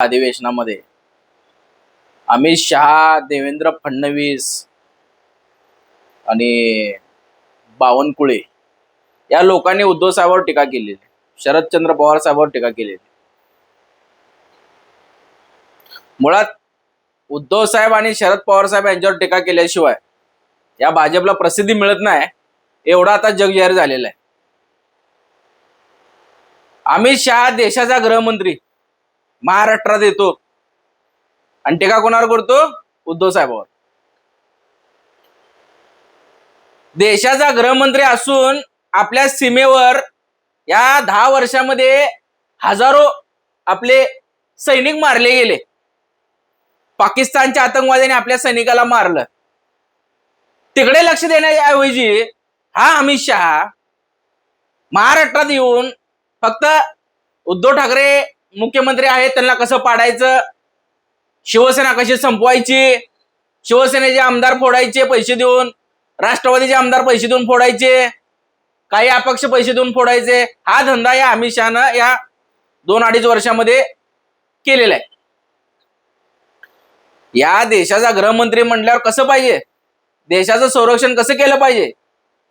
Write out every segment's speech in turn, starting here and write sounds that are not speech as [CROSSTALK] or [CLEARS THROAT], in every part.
अधिवेशनामध्ये. अमित शहा देवेंद्र फडणवीस आणि बावनकुळे या लोकांनी उद्धव साहेबांवर टीका केलेली शरदचंद्र पवार साहेबांवर टीका केलेली मुळात उद्धव साहेब आणि शरद पवार साहेब यांच्यावर टीका केल्याशिवाय या भाजपला प्रसिद्धी मिळत नाही एवढा आता जग जाहीर झालेला आहे. अमित शहा देशाचा गृहमंत्री महाराष्ट्रात येतो. आणि टीका कोणावर करतो? उद्धव साहेबांवर. देशाचा गृहमंत्री असून आपल्या सीमेवर या दहा वर्षामध्ये हजारो आपले सैनिक मारले गेले. पाकिस्तानच्या आतंकवाद्याने आपल्या सैनिकाला मारलं. तिकडे लक्ष देण्याऐवजी हा अमित शहा महाराष्ट्रात येऊन फक्त उद्धव ठाकरे मुख्यमंत्री आहेत त्यांना कसं पाडायचं? शिवसेना कशी संपवायची? शिवसेनेचे आमदार फोडायचे पैसे देऊन? राष्ट्रवादीचे आमदार पैसे देऊन फोडायचे? काही अपक्ष पैसे देऊन फोडायचे? हा धंदा या अमित शहानं या दोन अडीच वर्षामध्ये केलेला आहे. या देशाचा गृहमंत्री म्हटल्यावर कसं पाहिजे? देशाचं संरक्षण कसं केलं पाहिजे?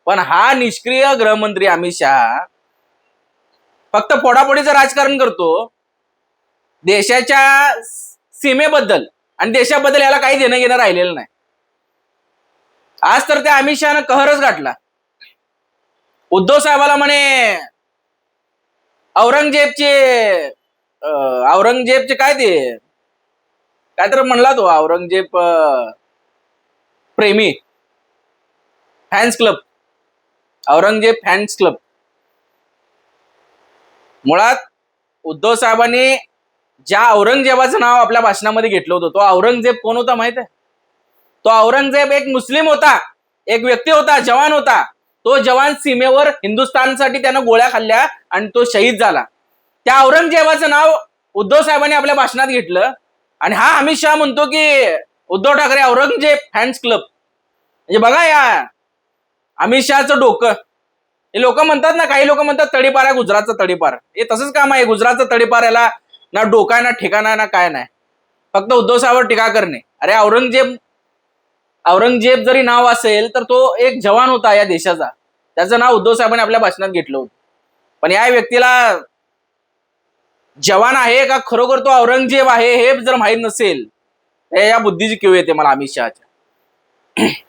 पण हा निष्क्रिय गृहमंत्री अमित शहा फक्त फोडाफोडीचं राजकारण करतो. देशाच्या सीमेबद्दल आणि देशाबद्दल याला काही देणं घेणं राहिलेलं नाही. आज तर त्या अमित शहानं कहरच गाठला. उद्धव साहेबाला म्हणे औरंगजेबचे औरंगजेबचे काय ते? काय तर म्हणला तो हो, औरंगजेब प्रेमी fans club. Aurangzeb fans club. मुळात उद्धव साहेबांनी ज्या औरंगजेबाचं नाव आपल्या भाषणामध्ये घेतलं होतं तो औरंगजेब कोण होता माहीत आहे? तो औरंगजेब एक मुस्लिम होता एक व्यक्ती होता जवान होता. तो जवान सीमेवर हिंदुस्थानसाठी त्यानं गोळ्या खाल्ल्या आणि तो शहीद झाला. त्या औरंगजेबाचं नाव उद्धव साहेबांनी आपल्या भाषणात घेतलं आणि हा अमित शहा म्हणतो की उद्धव ठाकरे औरंगजेब फॅन्स क्लब. म्हणजे बघा या अमित शहाचं डोकं. हे लोक म्हणतात ना काही लोक म्हणतात तडीपार आहे गुजरातचा तडीपार. हे तसंच काम आहे गुजरातचा तडीपार याला ना डोका ना ठिकाणा आहे, ना काय नाही. फक्त उद्धव साहेबांवर टीका करणे. अरे औरंगजेब औरंगजेब जरी नाव असेल तर तो एक जवान होता या देशाचा. त्याचं नाव उद्धव साहेबांनी आपल्या भाषणात घेतलं होतं. पण या व्यक्तीला जवान आहे का? खरोखर तो औरंगजेब आहे हे जर माहीत नसेल या बुद्धीची किव येते मला अमित शहाच्या. [CLEARS THROAT]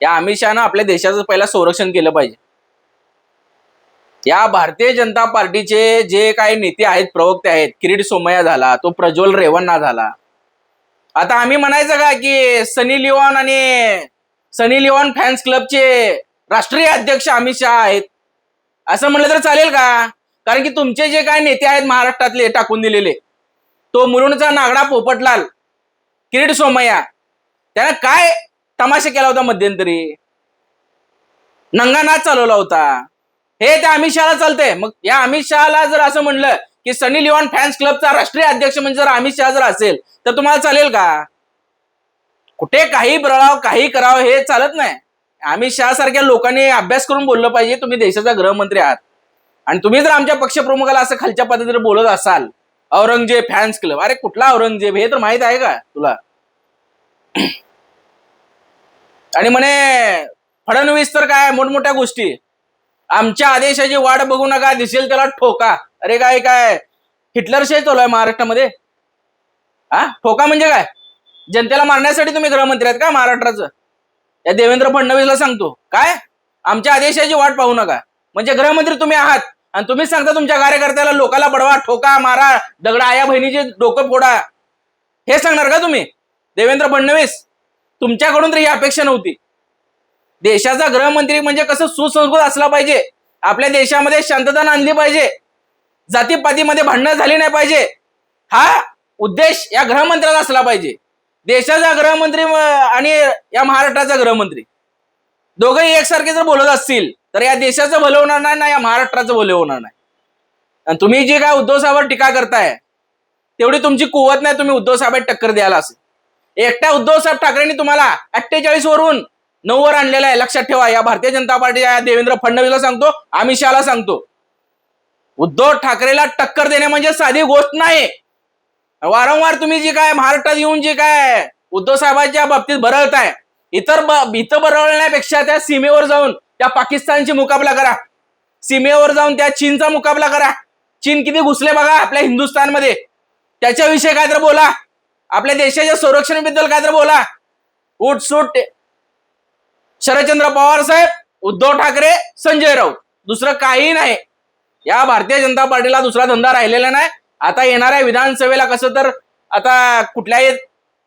या अमित शहानं आपल्या देशाचं पहिला संरक्षण केलं पाहिजे. या भारतीय जनता पार्टीचे जे काही नेते आहेत प्रवक्ते आहेत किरीट सोमय्या झाला तो प्रज्वल रेवन्ना झाला. आता आम्ही म्हणायचं का की सनी लिओन आणि सनी लिओन फॅन्स क्लबचे राष्ट्रीय अध्यक्ष अमित शहा आहेत? असं म्हणलं तर चालेल का? कारण की तुमचे जे काय नेते आहेत महाराष्ट्रातले टाकून दिलेले तो मुलुंडचा नागडा पोपटलाल किरीट सोमय्या त्यानं काय तमाशा केला होता मध्यंतरी? नंगा नाच चालवला होता. हे त्या अमित शहाला चालतंय. मग या अमित शहाला जर असं म्हणलं की सनी लिओन फॅन्स क्लबचा राष्ट्रीय अध्यक्ष म्हणजे जर अमित शहा जर असेल तर तुम्हाला चालेल का? कुठे काही बळाव काही करावं हे चालत नाही. अमित शहा सारख्या लोकांनी अभ्यास करून बोललं पाहिजे तुम्ही देशाचा गृहमंत्री आहात. आणि तुम्ही जर आमच्या पक्षप्रमुखाला असं खालच्या पद्धतीने बोलत असाल औरंगजेब फॅन्स क्लब अरे कुठला औरंगजेब? हे तर माहीत आहे का तुला? आणि म्हणे फडणवीस तर काय मोठमोठ्या गोष्टी. आमच्या आदेशाची वाट बघू नका दिसेल त्याला ठोका. अरे काय काय? हिटलरशाही चालू आहे महाराष्ट्रामध्ये? हा? ठोका म्हणजे काय? जनतेला मारण्यासाठी तुम्ही गृहमंत्री आहेत का महाराष्ट्राचं? या देवेंद्र फडणवीसला सांगतो. काय? आमच्या आदेशाची वाट पाहू नका. म्हणजे गृहमंत्री तुम्ही आहात आणि तुम्हीच सांगता तुमच्या कार्यकर्त्याला लोकाला बडवा ठोका मारा दगडा आया बहिणीचे डोकं फोडा. हे सांगणार का तुम्ही? देवेंद्र फडणवीस तुमच्याकडून तर ही अपेक्षा नव्हती. देशाचा गृहमंत्री म्हणजे कसं सुसंस्कृत असला पाहिजे. आपल्या देशामध्ये शांतता आणली पाहिजे. जातीपातीमध्ये भांडणं झाली नाही पाहिजे. हा उद्देश या गृहमंत्र्याचा असला पाहिजे. देशाचा गृहमंत्री आणि या महाराष्ट्राचा गृहमंत्री. दोघंही एकसारखे जर बोलत असतील तर या देशाचं भलं होणार नाही ना या महाराष्ट्राचं भलं होणार नाही. आणि तुम्ही जी काय उद्धव साहेबांवर टीका करताय तेवढी तुमची कुवत नाही तुम्ही उद्धव साहेब टक्कर द्यायला असेल. एकट्या उद्धव साहेब ठाकरेंनी तुम्हाला अठ्ठेचाळीस वरून नऊवर आणलेला आहे. लक्षात ठेवा या भारतीय जनता पार्टीच्या देवेंद्र फडणवीसला सांगतो अमित शहाला सांगतो. उद्धव ठाकरेला टक्कर देणे म्हणजे साधी गोष्ट नाही. वारंवार तुम्ही जे काय महाराष्ट्रात येऊन जे काय उद्धव साहेबांच्या बाबतीत बरळताय इतर इथं बरळण्यापेक्षा त्या सीमेवर जाऊन त्या पाकिस्तानची मुकाबला करा. सीमेवर जाऊन त्या चीनचा मुकाबला करा. चीन किती घुसले बघा आपल्या हिंदुस्थानमध्ये. त्याच्याविषयी काय तर बोला. आपल्या देशाच्या संरक्षणाबद्दल काय तर बोला. उठ सूट शरदचंद्र पवार साहेब उद्धव ठाकरे संजय राऊत. दुसरं काही नाही. या भारतीय जनता पार्टीला दुसरा धंदा राहिलेला नाही. आता येणाऱ्या विधानसभेला कसं तर आता कुठल्याही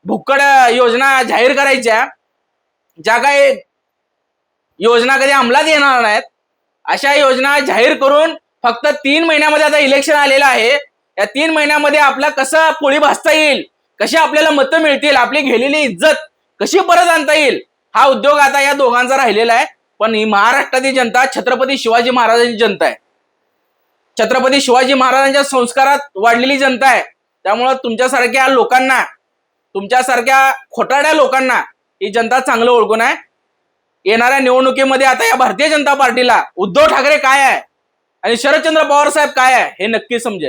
भुक्कड योजना जाहीर करायच्या ज्या काही योजना कधी अंमलात येणार नाहीत अशा योजना जाहीर करून फक्त तीन महिन्यामध्ये आता इलेक्शन आलेलं आहे. या तीन महिन्यामध्ये आपला कसं पोळी भासता येईल? कशी आपल्याला मतं मिळतील? आपली गेलेली इज्जत कशी परत आणता येईल? हा उद्योग आता या दोघांचा राहिलेला आहे. पण ही महाराष्ट्रातील जनता छत्रपती शिवाजी महाराजांची जनता आहे. छत्रपती शिवाजी महाराजांच्या संस्कारात वाढलेली जनता आहे. त्यामुळं तुमच्यासारख्या लोकांना तुमच्यासारख्या खोटाड्या लोकांना ही जनता चांगलं ओळखून आहे. येणाऱ्या निवडणुकीमध्ये आता या भारतीय जनता पार्टीला उद्धव ठाकरे काय आहे? आणि शरदचंद्र पवार साहेब काय आहे? हे नक्की समजेल.